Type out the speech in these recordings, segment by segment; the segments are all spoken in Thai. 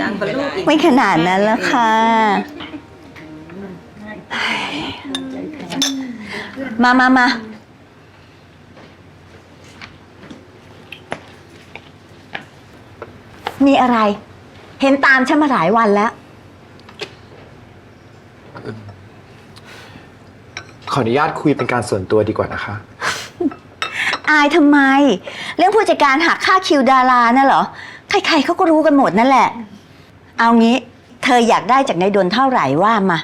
จานพะลูกอีกไม่ขนาดนั้นแล้วค่ะมามามามีอะไร เห็นตามฉันมาหลายวันแล้ว ขออนุญาตคุยเป็นการส่วนตัวดีกว่านะคะ อายทำไม เรื่องผู้จัดการหักค่าคิวดาราน่ะเหรอ ใครๆเขาก็รู้กันหมดนั่นแหละ เอางี้ เธออยากได้จากนายดนเท่าไหร่ว่ามา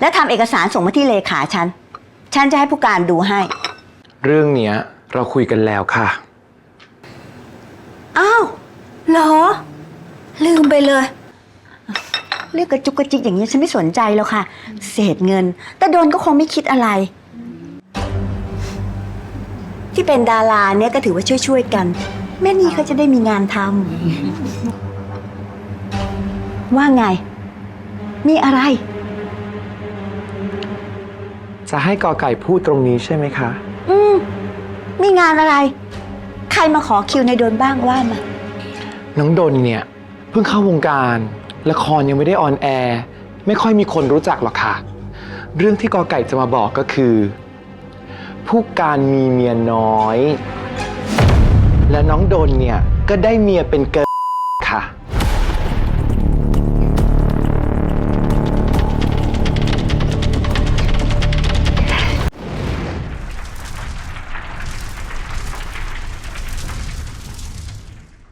แล้วทำเอกสารส่งมาที่เลขาฉัน ฉันจะให้ผู้การดูให้ เรื่องเนี้ยเราคุยกันแล้วค่ะ อ้าวเหรอ ลืมไปเลย เรื่องกระจุกกระจิกอย่างนี้ฉันไม่สนใจแล้วค่ะ เศษเงิน แต่โดนก็คงไม่คิดอะไร ที่เป็นดาราเนี่ยก็ถือว่าช่วยๆกัน แม่นี่เขาจะได้มีงานทำ ว่าไง มีอะไร จะให้กอไก่พูดตรงนี้ใช่ไหมคะ อืม มีงานอะไร ใครมาขอคิวในโดนบ้างว่ามา น้องดนเนี่ย เพิ่งเข้าวงการ ละครยังไม่ได้ออนแอร์ ไม่ค่อยมีคนรู้จักหรอกค่ะ เรื่องที่กอไก่จะมาบอกก็คือ ผู้การมีเมียน้อย และน้องดนเนี่ยก็ได้เมียเป็นเกิร์